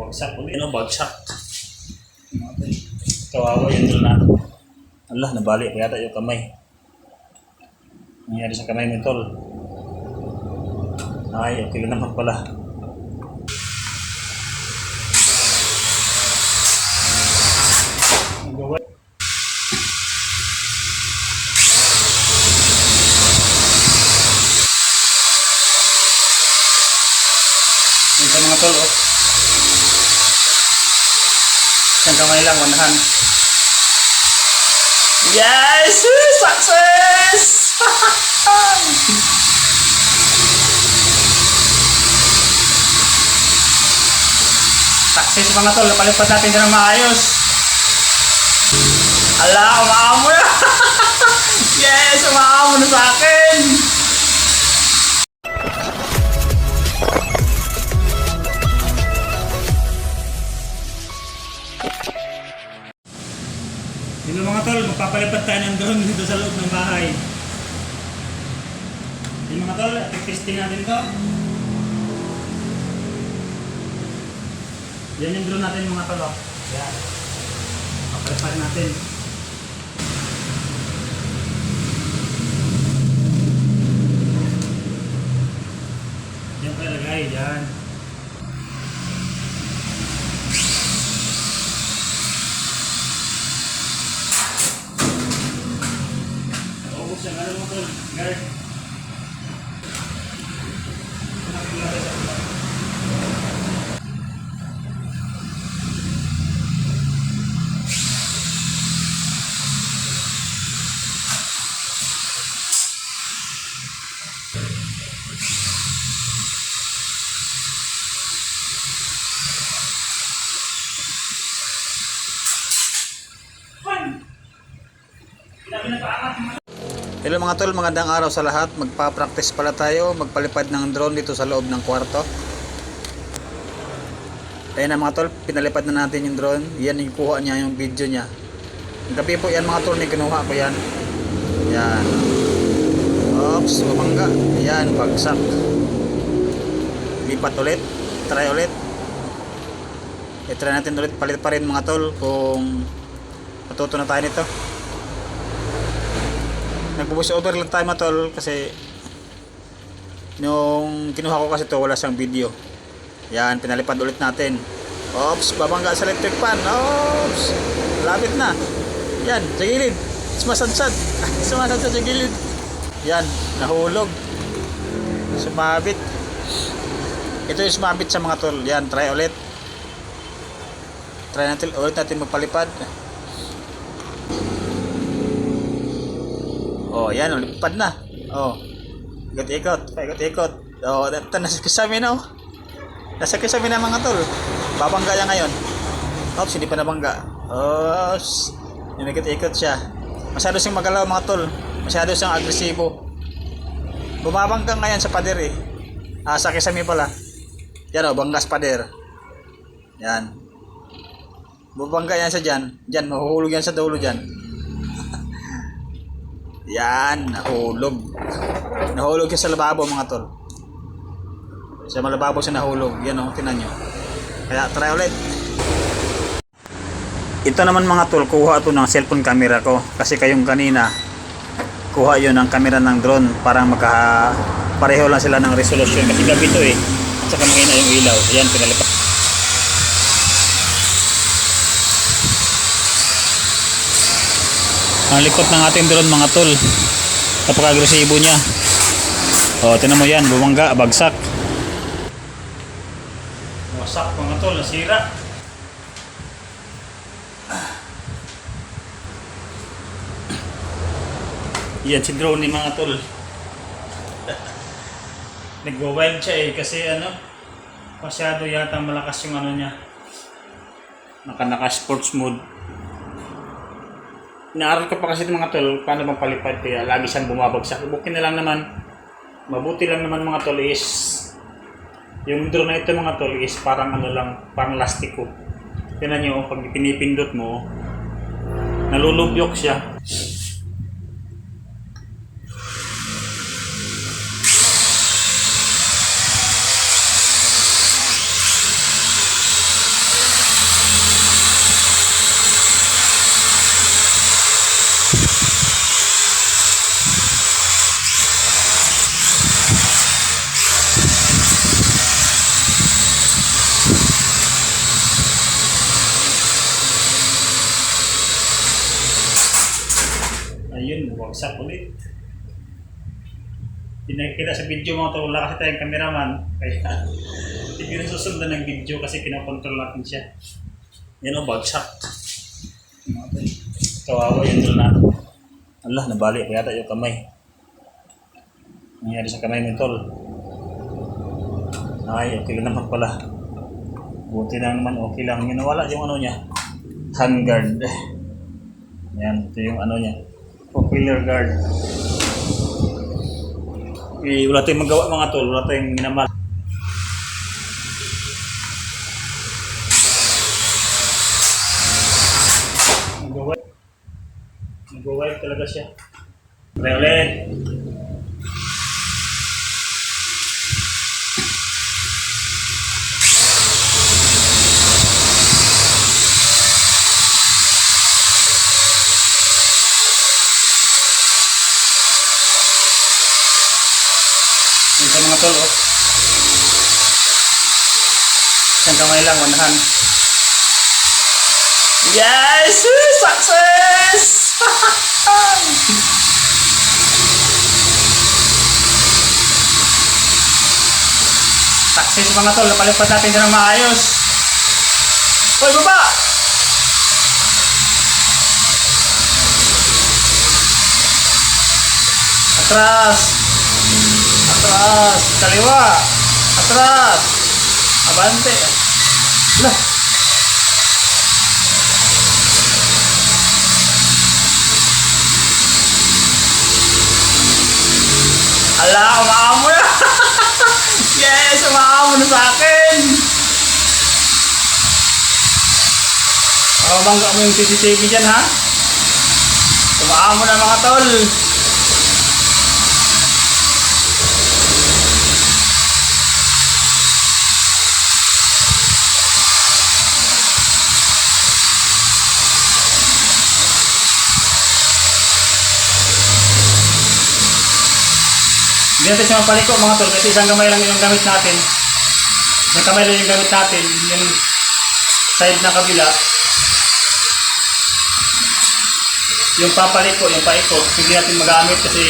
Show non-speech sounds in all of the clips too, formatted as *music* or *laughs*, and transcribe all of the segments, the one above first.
Bagsak ulit. Ano, bagsak. Kawawa yung drone na. Allah, nabali pa yata yung kamay. Nangyari sa kamay mo, tol. Ay, okay lang naman pala. Sa mga tol, oh. Isang kamay lang, one. Yes! Success! *laughs* Success mga tol, napalipat natin ng maayos. Ala, umaamo na! *laughs* yes, umaamo na sa akin! Dito mga tol, magpapalipat tayo ng drone dito sa loob ng bahay. Yung mga tol, testing natin to. Yan yung drone natin mga tol. oh. Yan. Papalipat natin. Yan pa ilagay, yan. Naubos yan, ano mo tol? Guard. Hello mga tol, magandang araw sa lahat. Magpa-practice pala tayo, magpalipad ng drone dito sa loob ng kwarto. Ayan na mga tol, pinalipad na natin yung drone. Yan yung kuha niya, yung video niya. Gabi po yan mga tol, may kinuha ko yan. Yan. Oops, bumangga. Yan, bagsak. Lipat ulit. Try ulit. I-try natin ulit, palit pa rin mga tol kung matuto na tayo nito nag-voice over lang tayo matol kasi nung kinuha ko kasi to wala siyang video. Yan pinalipad ulit natin. Oops babangga sa electric fan. Oops lapit na. Yan sa gilid. Sumasadsad *laughs* sumasadsad sa gilid. Yan nahulog. Sumabit. Ito yung sumabit sa mga tol. Yan try ulit. Try natin ulit natin magpalipad Oh, yan, oh, lipad na. Oh. Ikot-ikot, ikot-ikot. Oh, ito nasa kisame na oh. Nasa kisame na mga tol. Babangga yan ngayon. Oops, hindi pa nabangga. Oops. Lumikot-ikot siya. Masyado siyang magalaw mga tol. Masyado siyang agresibo. Bumabangga ngayon sa pader eh. Ah, sa kisame pala. Yan oh, banggas pader. Yan. Bubangga yan sa dyan. Dyan, mahuhulog yan sa dulo dyan. Yan, nahulog. Nahulog siya sa lababo mga tol. Sa malababo siya nahulog. Yan o, tinan nyo. Kaya try ulit. Ito naman mga tol, kuha ito ng cellphone camera ko. Kasi kayong kanina, kuha yun ng camera ng drone para magka pareho lang sila ng resolution. Kasi gabi ito eh. At saka mahina yung ilaw. Yan, pinalipat. Ang likot ng ating drone mga tol. Napaka-agresibo niya. O, tinan mo yan. Bumangga, bagsak. Wasak mga tol, nasira. Yan si drone ni mga tol. *laughs* Nagwa-wild siya eh kasi ano, masyado yata malakas yung ano niya. Naka naka sports mode. Naaral ko pa kasi ng mga tol, paano bang palipad kaya lagi siyang bumabagsak. Bukin na lang naman, mabuti lang naman mga tol is, yung drone na ito mga tol is parang ano lang, parang lastiko. Tinan nyo, pag pinipindot mo, nalulubyok siya. Ayun, wagsak ulit. Pinakita sa video mga tol, wala kasi tayong cameraman. Kaya hindi na susundan ng video kasi kinakontrol natin siya. Yan o, bagsak. Kawawa yun tol na. Allah, nabali pa yata yung kamay. Nangyari sa kamay mo tol. Ay, okay lang naman pala. Buti lang naman, okay lang. Yung nawala yung ano niya. Handguard. Yan, ito yung ano niya. Popular guard. Eh, wala tayong magawa mga tol. Wala tayong minamal. Nag-wipe. Talaga siya. Try ulit. Sa mga tol, oh. Isang kamay lang, hand. Yes! Success! *laughs* Success mga tol, napalipat natin ng maayos. Hoy, baba! Atras! Atras! Kaliwa! Atras! Abante! Lah! Ala, umaamo na! *laughs* yes, umaamo na sa akin! Mabangga mo yung CCTV dyan, ha? Umaamo na mga tol! Hindi natin siya mapaliko mga tol kasi isang kamay lang yung gamit natin. Isang kamay lang yung gamit natin. Yung side na kabila. Yung papaliko, yung paikot, hindi natin magamit kasi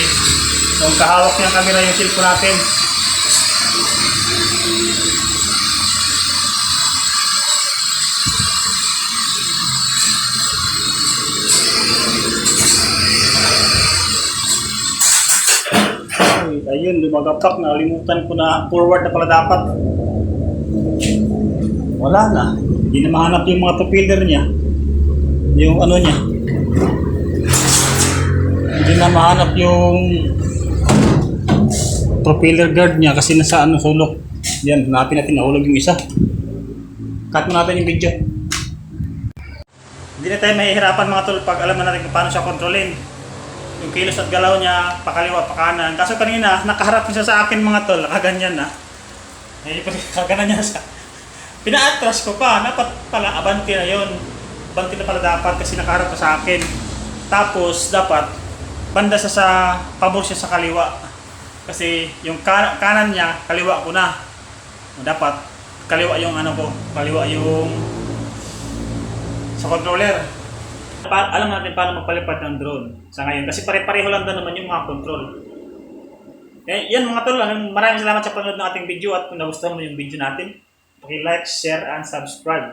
yung kahawak niyang camera yung cellphone natin. Ay, ayun, lumagapak, nakalimutan ko na forward na pala dapat. Wala na. Hindi na mahanap yung mga top-feeder niya. Yung ano niya. Hindi na mahanap yung propeller guard niya kasi nasa ano sulok. Yan, hanapin natin nahulog yung isa. Cut mo natin yung video. Hindi na tayo mahihirapan mga tol pag alam na natin kung paano siya kontrolin yung kilos at galaw niya, pakaliwa, pakanan. Kaso kanina, nakaharap siya sa akin mga tol, nakaganyan na. Eh, *laughs* kaganan niya sa... Pina-atras ko pa, dapat pala, abanti na yon Abanti na pala dapat kasi nakaharap na sa akin. Tapos, dapat, banda sa sa, pabor siya sa kaliwa. Kasi yung ka- kanan niya, kaliwa ko na. Dapat, kaliwa yung ano ko, kaliwa yung sa controller. Pa- alam natin paano magpalipad ng drone sa ngayon kasi pare-pareho lang din naman yung mga control. Eh, yan mga tol, ano, maraming salamat sa panonood ng ating video at kung nagustuhan mo yung video natin, paki-like, share, and subscribe.